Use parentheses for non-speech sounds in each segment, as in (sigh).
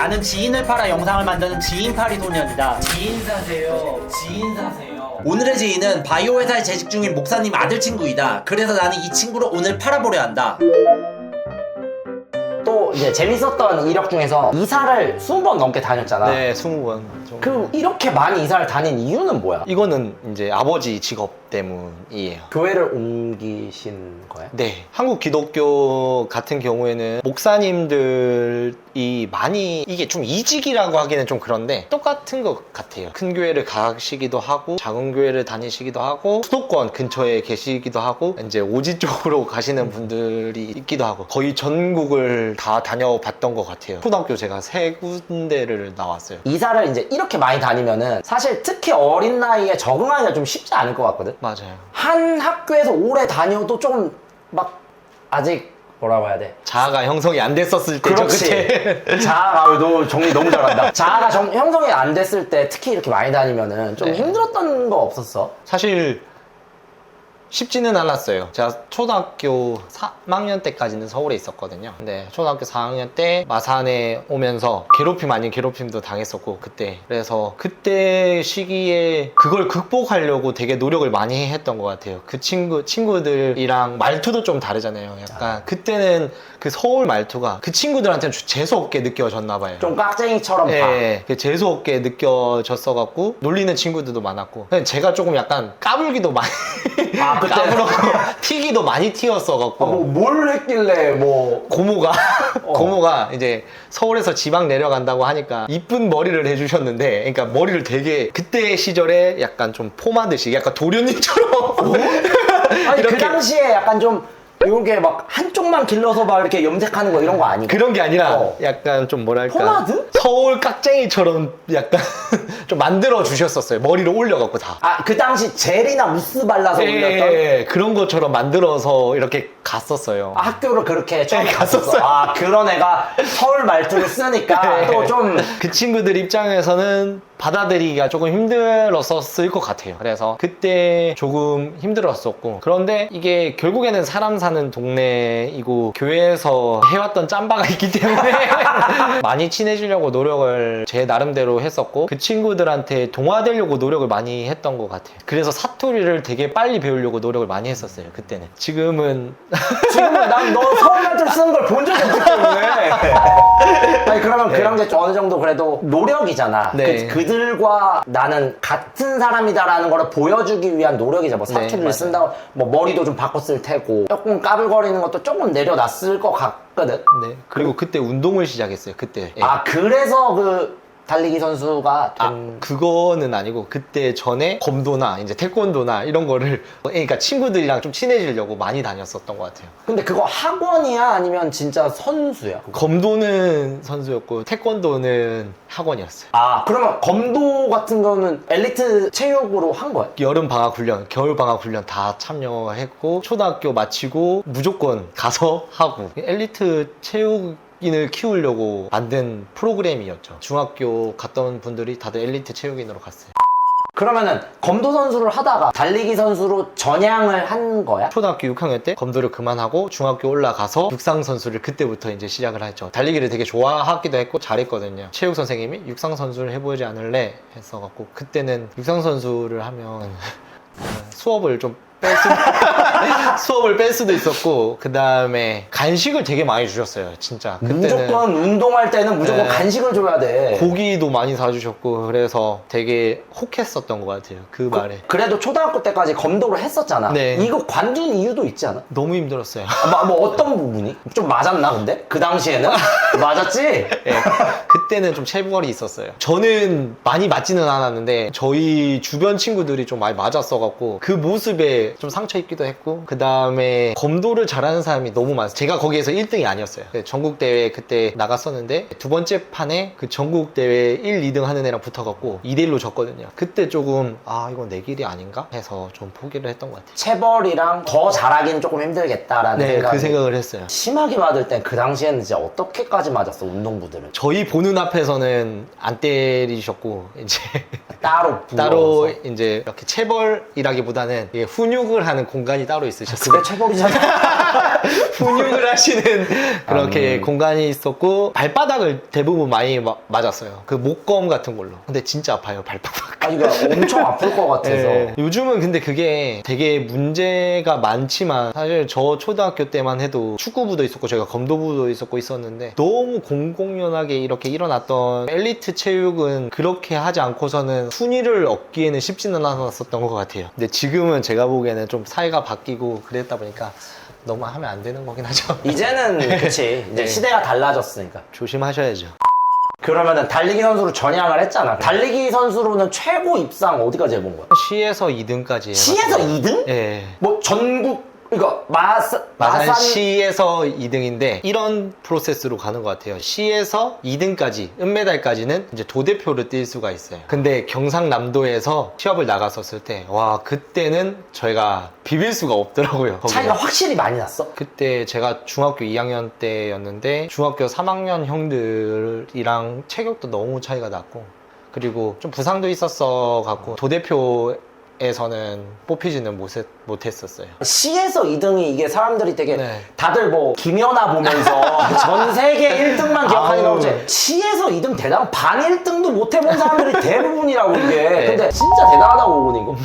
나는 지인을 팔아 영상을 만드는 지인팔이 소년이다. 지인 사세요. 지인 사세요. 오늘의 지인은 바이오 회사에 재직 중인 목사님 아들 친구이다. 그래서 나는 이 친구를 오늘 팔아보려 한다. 또 이제 재밌었던 이력 중에서 이사를 20번 넘게 다녔잖아. 네, 20번 정도. 그 이렇게 많이 이사를 다닌 이유는 뭐야? 이거는 이제 아버지 직업 때문이에요. 교회를 옮기신 거야? 네. 한국 기독교 같은 경우에는 목사님들이 많이 이게 좀 이직이라고 하기는 좀 그런데 똑같은 것 같아요. 큰 교회를 가시기도 하고 작은 교회를 다니시기도 하고 수도권 근처에 계시기도 하고 이제 오지 쪽으로 가시는 분들이 있기도 하고 거의 전국을 다 다녀봤던 것 같아요. 초등학교 제가 세 군데를 나왔어요. 이사를 이제 이렇게 많이 다니면은 사실 특히 어린 나이에 적응하기가 좀 쉽지 않을 것 같거든? 맞아요. 한 학교에서 오래 다녀도 좀 막 아직 뭐라고 해야 돼? 자아가 형성이 안 됐었을 때죠. 그때. (laughs) 자아가 너 정리 너무 잘한다. 자아가 정- 형성이 안 됐을 때 특히 이렇게 많이 다니면은 좀 네. 힘들었던 거 없었어? 사실 쉽지는 않았어요. 제가 초등학교 3학년 때까지는 서울에 있었거든요. 근데 초등학교 4학년 때 마산에 오면서 괴롭힘 아닌 괴롭힘도 당했었고 그때 그래서 그때 시기에 그걸 극복하려고 되게 노력을 많이 했던 것 같아요. 그 친구 친구들이랑 말투도 좀 다르잖아요. 약간 그때는 그 서울 말투가 그 친구들한테는 재수 없게 느껴졌나 봐요. 좀 깍쟁이처럼 봐. 예, 예. 재수 없게 느껴졌어 갖고 놀리는 친구들도 많았고 제가 조금 약간 까불기도 많이 아, 그때? 까불었고 (laughs) 튀기도 많이 튀었어갖고 아, 뭐, 뭘 했길래 뭐 고모가 어. 고모가 이제 서울에서 지방 내려간다고 하니까 이쁜 머리를 해주셨는데 그러니까 머리를 되게 그때 시절에 약간 좀 포마듯이 약간 도련님처럼 아니 그 이렇게. 당시에 약간 좀 이렇게 막 한쪽만 길러서 막 이렇게 염색하는 거 이런 거 아니고 그런 게 아니라 어. 약간 좀 뭐랄까 포마드? 서울 깍쟁이처럼 약간 (laughs) 좀 만들어 주셨었어요 머리를 올려갖고 다 아 그 당시 젤이나 무스 발라서 예, 올렸던 예, 그런 것처럼 만들어서 이렇게 갔었어요. 아, 학교를 그렇게 처음 네, 갔었어. 갔었어요. 아 그런 애가 서울 말투를 쓰니까 예. (laughs) 또좀 그 친구들 입장에서는 받아들이기가 조금 힘들었었을 것 같아요. 그래서 그때 조금 힘들었었고 그런데 이게 결국에는 사람 사는 동네이고 교회에서 해왔던 짬바가 있기 때문에 (laughs) 많이 친해지려고 노력을 제 나름대로 했었고 그 친구들한테 동화되려고 노력을 많이 했던 것 같아요. 그래서 사투리를 되게 빨리 배우려고 노력을 많이 했었어요. 그때는 지금은 (laughs) 지금은 난 너 서울 말투를 쓰는 걸 본 적이 없기 때문에 (laughs) 아니 그러면 그런 게 어느 정도 그래도 노력이잖아 네. 그, 들과 나는 같은 사람이다라는 걸 보여주기 위한 노력이잖아 뭐 네, 사투리를 맞아요. 쓴다고 뭐 머리도 좀 바꿨을 테고 조금 까불거리는 것도 조금 내려놨을 것 같거든 네. 그리고 그때 운동을 시작했어요. 그때. 예. 아 그래서 그 달리기 선수가 된 아, 그거는 아니고 그때 전에 검도나 이제 태권도나 이런 거를 (laughs) 그러니까 친구들이랑 좀 친해지려고 많이 다녔었던 것 같아요. 근데 그거 학원이야 아니면 진짜 선수야? 검도는 선수였고 태권도는 학원이었어요. 아 그러면 검도 같은 거는 엘리트 체육으로 한 거야? 여름 방학 훈련, 겨울 방학 훈련 다 참여했고 초등학교 마치고 무조건 가서 하고 엘리트 체육 인을 키우려고 만든 프로그램이었죠. 중학교 갔던 분들이 다들 엘리트 체육인으로 갔어요. 그러면은 검도 선수를 하다가 달리기 선수로 전향을 한 거야? 초등학교 6학년 때 검도를 그만하고 중학교 올라가서 육상 선수를 그때부터 이제 시작을 했죠. 달리기를 되게 좋아하기도 했고 잘했거든요. 체육 선생님이 육상 선수를 해보지 않을래 했어갖고 그때는 육상 선수를 하면 (laughs) 수업을 좀 뺄 수도 (laughs) 수업을 뺄 수도 있었고 그 다음에 간식을 되게 많이 주셨어요. 진짜 그때는 무조건 운동할 때는 무조건 네. 간식을 줘야 돼. 고기도 많이 사주셨고 그래서 되게 혹했었던 것 같아요. 그 말에 그래도 초등학교 때까지 검도를 했었잖아. 네. 이거 관둔 이유도 있지 않아? 너무 힘들었어요. 아, 뭐, 뭐 어떤 부분이? 좀 맞았나 근데? 그 당시에는? (laughs) 맞았지? 예, 그때는 좀 체벌이 있었어요. 저는 많이 맞지는 않았는데 저희 주변 친구들이 좀 많이 맞았어갖고 그 모습에 좀 상처 입기도 했고 그 다음에 검도를 잘하는 사람이 너무 많았어요. 제가 거기에서 1등이 아니었어요. 네, 전국 대회 그때 나갔었는데 두 번째 판에 그 전국 대회 1, 2등 하는 애랑 붙어갖고 2대 1로 졌거든요. 그때 조금 아 이건 내 길이 아닌가 해서 좀 포기를 했던 것 같아요. 체벌이랑 더 잘하기는 조금 힘들겠다라는 네, 생각이 그 생각을 했어요. 심하게 맞을 땐 그 당시에는 진짜 어떻게까지 맞았어 운동부들은 저희 보는 앞에서는 안 때리셨고 이제 따로 (laughs) 따로. 이제 이렇게 체벌이라기보다는 이게 훈육을 하는 공간이 따로 있으셨어요. 그게 체벌이잖아 (laughs) (laughs) 훈육을 하시는 그렇게 음. 공간이 있었고 발바닥을 대부분 많이 마- 맞았어요. 그 목검 같은 걸로. 근데 진짜 아파요 발바닥. 아 이거 엄청 아플 것 같아서 네. 요즘은 근데 그게 되게 문제가 많지만 사실 저 초등학교 때만 해도 축구부도 있었고 저희가 검도부도 있었고 있었는데 너무 공공연하게 이렇게 일어났던 엘리트 체육은 그렇게 하지 않고서는 순위를 얻기에는 쉽지는 않았었던 것 같아요. 근데 지금은 제가 보기에는 좀 사회가 바뀌고 그랬다 보니까 너무 하면 안 되는 거긴 하죠. (laughs) 이제는 그치 이제 네. 시대가 달라졌으니까 조심하셔야죠. 그러면은 달리기 선수로 전향을 했잖아 달리기 선수로는 최고 입상 어디까지 해본 거야? 시에서 2등까지 시에서 2등? 예. 뭐 전국 이거 마사 마산 마산 시에서 2등인데 이런 프로세스로 가는 것 같아요. 시에서 2등까지 은메달까지는 이제 도대표를 뛸 수가 있어요. 근데 경상남도에서 시합을 나갔었을 때 와 그때는 저희가 비빌 수가 없더라고요. 차이가 확실히 많이 났어. 그때 제가 중학교 2학년 때였는데 중학교 3학년 형들이랑 체격도 너무 차이가 났고 그리고 좀 부상도 있었어 갖고 도대표 에서는 뽑히지는 못했, 못했었어요. 시에서 2등이 이게 사람들이 되게 네. 다들 뭐 김연아 보면서 (laughs) 전 세계 1등만 기억하니까 아우. 그렇지 시에서 2등 대단 반 1등도 못 해본 사람들이 대부분이라고 이게 (laughs) 네. 근데 진짜 대단하다고 보고 이거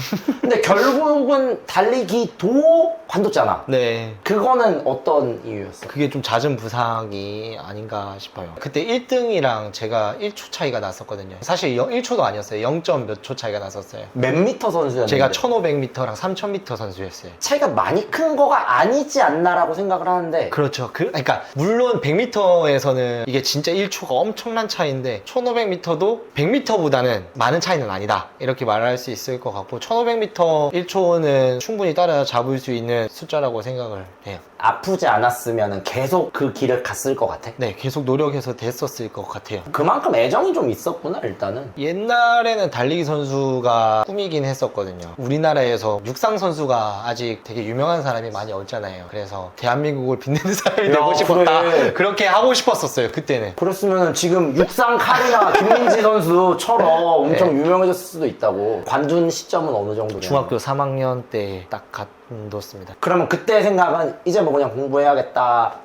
근데 결국은 달리기도 관뒀잖아 네. 그거는 어떤 이유였어? 그게 좀 잦은 부상이 아닌가 싶어요. 그때 1등이랑 제가 1초 차이가 났었거든요. 사실 1초도 아니었어요. 0. 몇 초 차이가 났었어요. 몇 미터 선수 였는데 제가 1500m랑 3000m 선수였어요. 차이가 많이 큰 거가 아니지 않나라고 생각을 하는데 그렇죠. 그, 그러니까 물론 100m에서는 이게 진짜 1초가 엄청난 차이인데 1500m도 100m보다는 많은 차이는 아니다. 이렇게 말할 수 있을 것 같고 1500m 1초는 충분히 따라잡을 수 있는 숫자라고 생각을 해요. 아프지 않았으면 계속 그 길을 갔을 것 같아 네, 계속 노력해서 됐었을 것 같아요. 그만큼 애정이 좀 있었구나 일단은 옛날에는 달리기 선수가 꿈이긴 했었거든요. 우리나라에서 육상 선수가 아직 되게 유명한 사람이 많이 없잖아요. 그래서 대한민국을 빛내는 (laughs) 사람이 야, 되고 싶었다. 그래. 그렇게 하고 싶었었어요, 그때는. 그랬으면 지금 육상 카리나 김민지 (laughs) 선수처럼 엄청 유명해졌을 수도 있다고 관둔 시점은 어느 정도냐 중학교 3학년 때 딱 갔 었습니다. 그러면 그때 생각은 이제 뭐 그냥 공부해야겠다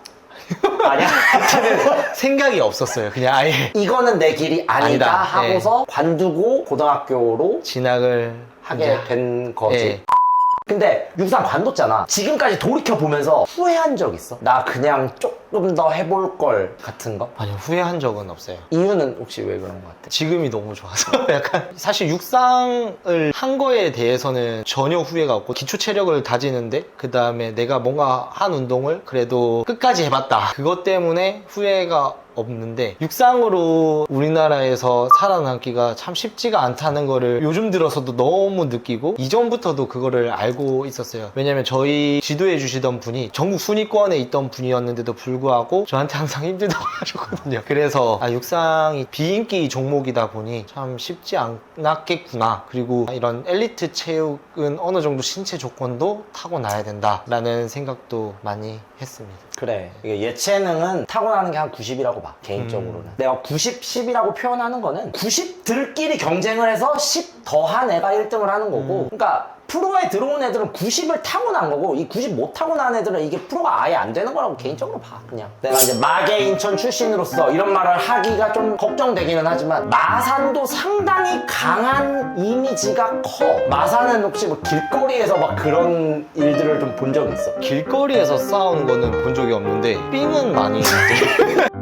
(laughs) 아니야? 생각이 없었어요. 그냥 아예 이거는 내 길이 아니다, 아니다. 하고서 관두고 고등학교로 진학을 하게 이제- 된 거지 예. 근데 육상 관뒀잖아 지금까지 돌이켜 보면서 후회한 적 있어? 나 그냥 조금 더 해볼 걸 같은 거? 아니요, 후회한 적은 없어요. 이유는 혹시 왜 그런 것 같아? 지금이 너무 좋아서 (laughs) 약간 사실 육상을 한 거에 대해서는 전혀 후회가 없고 기초 체력을 다지는데 그 다음에 내가 뭔가 한 운동을 그래도 끝까지 해봤다 그것 때문에 후회가 없는데 육상으로 우리나라에서 살아남기가 참 쉽지가 않다는 거를 요즘 들어서도 너무 느끼고 이전부터도 그거를 알고 있었어요 왜냐면 저희 지도해 주시던 분이 전국 순위권에 있던 분이었는데도 불구하고 저한테 항상 힘들다고 (laughs) 하셨거든요. 그래서 아, 육상이 비인기 종목이다 보니 참 쉽지 않았겠구나. 그리고 이런 엘리트 체육은 어느 정도 신체 조건도 타고나야 된다라는 생각도 많이 했습니다. 그래. 이게 예체능은 타고나는 게 한 90이라고 봐 개인적으로는. 내가 90, 10이라고 표현하는 거는 90들끼리 경쟁을 해서 10 더한 애가 1등을 하는 거고. 그러니까 프로에 들어온 애들은 90을 타고난 거고 이 90 못 타고난 애들은 이게 프로가 아예 안 되는 거라고 개인적으로 봐 그냥. 내가 이제 마계 인천 출신으로서 이런 말을 하기가 좀 걱정되기는 하지만 마산도 상당히 강한 이미지가 커. 마산은 혹시 뭐 길거리에서 막 그런 일들을 좀 본 적이 있어? 길거리에서 싸우는 거는 본 적이 없는데 삥은 많이 (laughs)